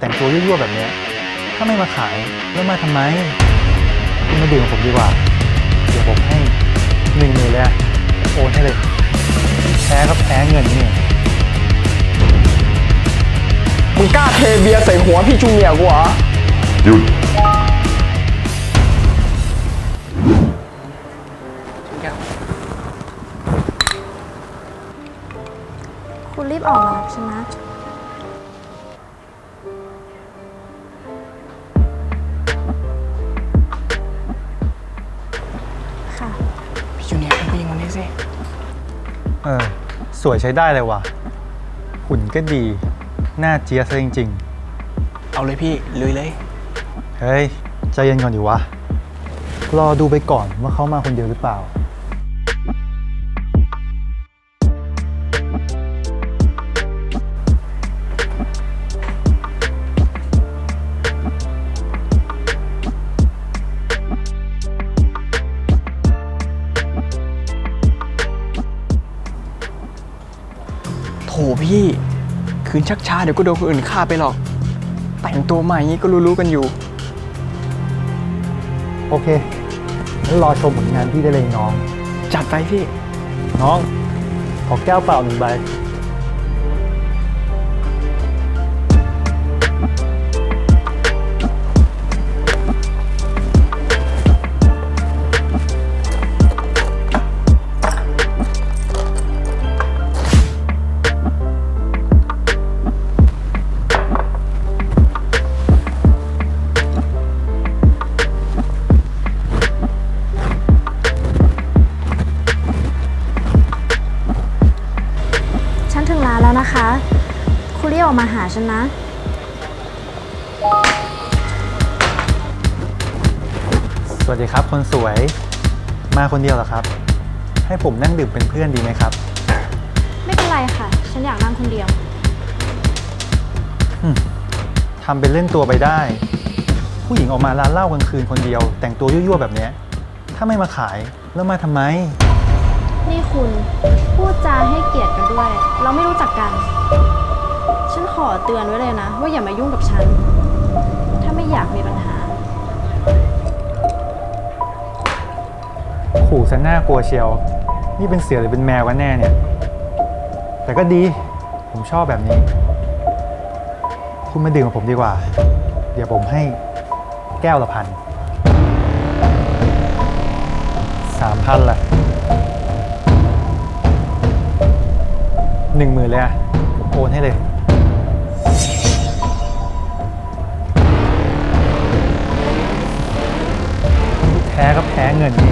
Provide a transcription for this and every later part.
แต่งตัวยั่วๆแบบเนี้ยถ้าไม่มาขายแล้วมาทำไมคุณมาดื่มกับผมดีกว่า เดี๋ยวผมให้หนึ่งหมื่นเลยอะโอนให้เลย แพ้ก็แพ้เงินนี่ มึงกล้าเทเบียร์ใส่หัวพี่จูเนียร์กูเหรอ หยุด คุณรีบออกมารับฉันน สิ เออ สวยใช้ได้เลยว่ะ หุ่นก็ดี หน้าเจี๊ยบซะจริง เอาเลยพี่ ลุยเลย ๆ เฮ้ย ใจเย็นก่อนดิวะ รอดูไปก่อนว่าเขามาคนเดียวหรือเปล่า พี่ คืนชักช้าเดี๋ยวก็โดนคนอื่นฆ่าไปหรอก แต่งตัวมาอย่างนี้ก็รู้ๆกันอยู่ โอเคงั้นรอชมผลงานพี่ได้เลยน้อง จัดไปพี่ น้อง ขอแก้วเปล่าหนึ่งใบ คะคุณรีบออกมาหาฉันนะ สวัสดีครับ คนสวย มาคนเดียวเหรอครับ ให้ผมนั่งดื่มเป็นเพื่อนดีไหมครับ ไม่เป็นไรค่ะ ฉันอยากนั่งคนเดียวทำเป็นเล่นตัวไปได้ ผู้หญิงออกมาร้านเหล้ากลางคืนคนเดียว แต่งตัวยั่วๆแบบเนี้ยถ้าไม่มาขายแล้วมาทำไม นี่คุณพูดจาให้เกียรติกันด้วย เราไม่รู้จักกัน ฉันขอเตือนไว้เลยนะ ว่าอย่ามายุ่งกับฉัน ถ้าไม่อยากมีปัญหา ขู่ซะหน้ากลัวเชียว นี่เป็นเสือหรือเป็นแมวกันแน่เนี่ย แต่ก็ดี ผมชอบแบบนี้ คุณมาดื่มกับผมดีกว่า เดี๋ยวผมให้แก้วละพัน สามพันละ หนึ่งหมื่นเลยอะผมโอนให้เลย แพ้ก็แพ้เงินนี่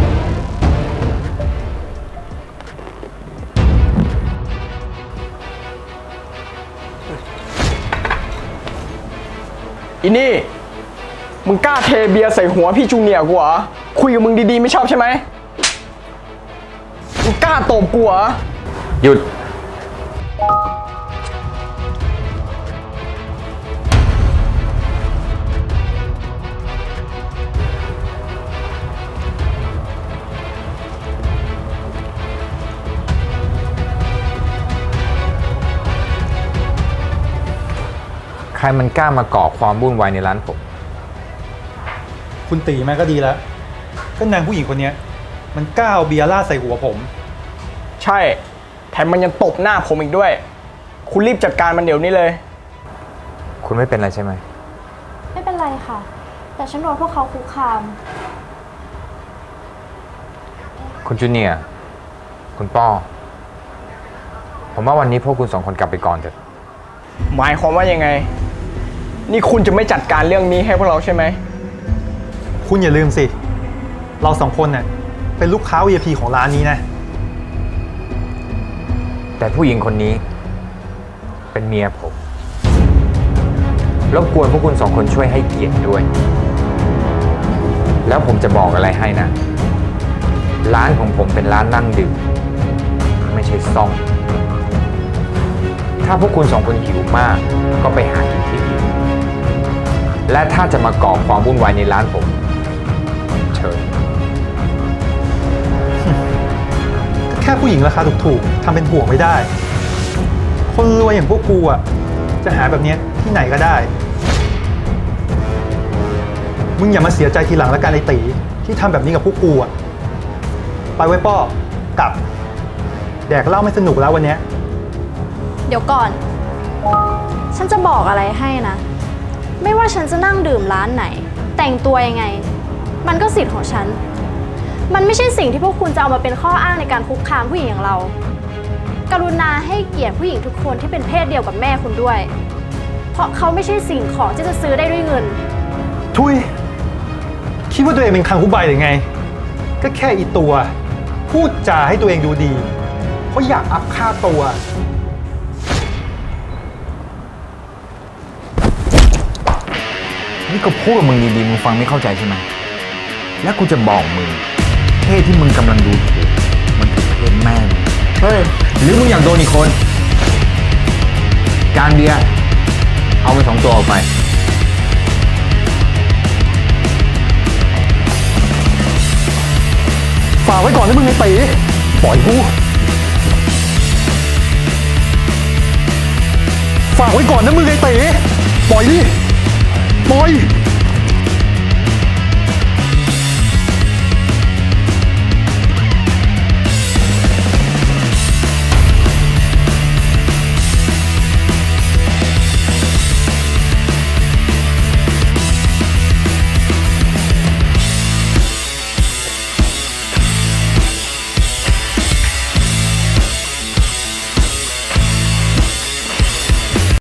อินี่ มึงกล้าเทเบียร์ใส่หัวพี่จูเนียร์กูเหรอ คุยกับมึงดีๆไม่ชอบใช่ไหม มึงกล้าตบกูเหรอ หยุด รมันกล้ามาก่อความวุ่นวายในร้านผม คุณตีมาก็ดีแล้ว ก็นางผู้หญิงคนเนี้ย มันกล้าเอาเบียร์ราดใส่หัวผม ใช่ แถมมันยังตบหน้าผมอีกด้วย คุณรีบจัดการมันเดี๋ยวนี้เลย คุณไม่เป็นไรใช่ไหม ไม่เป็นไรค่ะ แต่ฉันโดนพวกเขาคุกคาม คุณจูเนียร์คุณป้อ ผมว่าวันนี้พวกคุณสองคนกลับไปก่อนเถอะ หมายความว่ายังไง นี่คุณจะไม่จัดการเรื่องนี้ให้พวกเราใช่ไหม คุณอย่าลืมสิ เราสองคนน่ะเป็นลูกค้า VIP ของร้านนี้นะ แต่ผู้หญิงคนนี้ เป็นเมียผม รบกวนพวกคุณสองคนช่วยให้เกียรติด้วย แล้วผมจะบอกอะไรให้นะ ร้านของผมเป็นร้านนั่งดื่ม ไม่ใช่ซ่อง ถ้าพวกคุณสองคนหิวมาก ก็ไปหากินที่อื่น และถ้าจะมาก่อความวุ่นวายในร้านผม เชิญ แค่ผู้หญิงราคาถูกๆทำเป็นห่วงไม่ได้ คนรวยอย่างพวกกูอะ จะหาแบบเนี้ยที่ไหนก็ได้คมึงอย่ามาเสียใจทีหลังแล้วกันไอ้ตีที่ทำแบบนี้กับพวกกูอะไปไว้ป้อกลับ แดกเหล้าไม่สนุกแล้ววันเนี้ย เดี๋ยวก่อน ฉันจะบอกอะไรให้นะไม่ ว่าฉันจะนั่งดื่มร้านไหน แต่งตัวยังไง มันก็สิทธิ์ของฉัน มันไม่ใช่สิ่งที่พวกคุณจะเอามาเป็นข้ออ้างในการคุกคามผู้หญิงอย่างเรา กรุณาให้เกียรติผู้หญิงทุกคนที่เป็นเพศเดียวกับแม่คุณด้วย เพราะเขาไม่ใช่สิ่งของที่จะซื้อได้ด้วยเงิน ทุย คิดว่าตัวเองเป็นคังคุใบหรือไง ก็แค่อีตัว พูดจาให้ตัวเองดูดี เพราะอยากอัพค่าตัว นี่ก็พูดกับมึงดีๆ มึงฟังไม่เข้าใจใช่ไหม แล้วกูจะบอกมึง เพศที่มึงกำลังดูถูกมันคือเพศแม่มึงเฮ้ย หรือมึงอยากโดนอีกคน การเบียร์เอาไปสองตัวออกไปฝากไว้ก่อนนะมึงไอ้ตีปล่อยกูฝากไว้ก่อนนะมึงไอ้ตีปล่อยดิ ปล่อย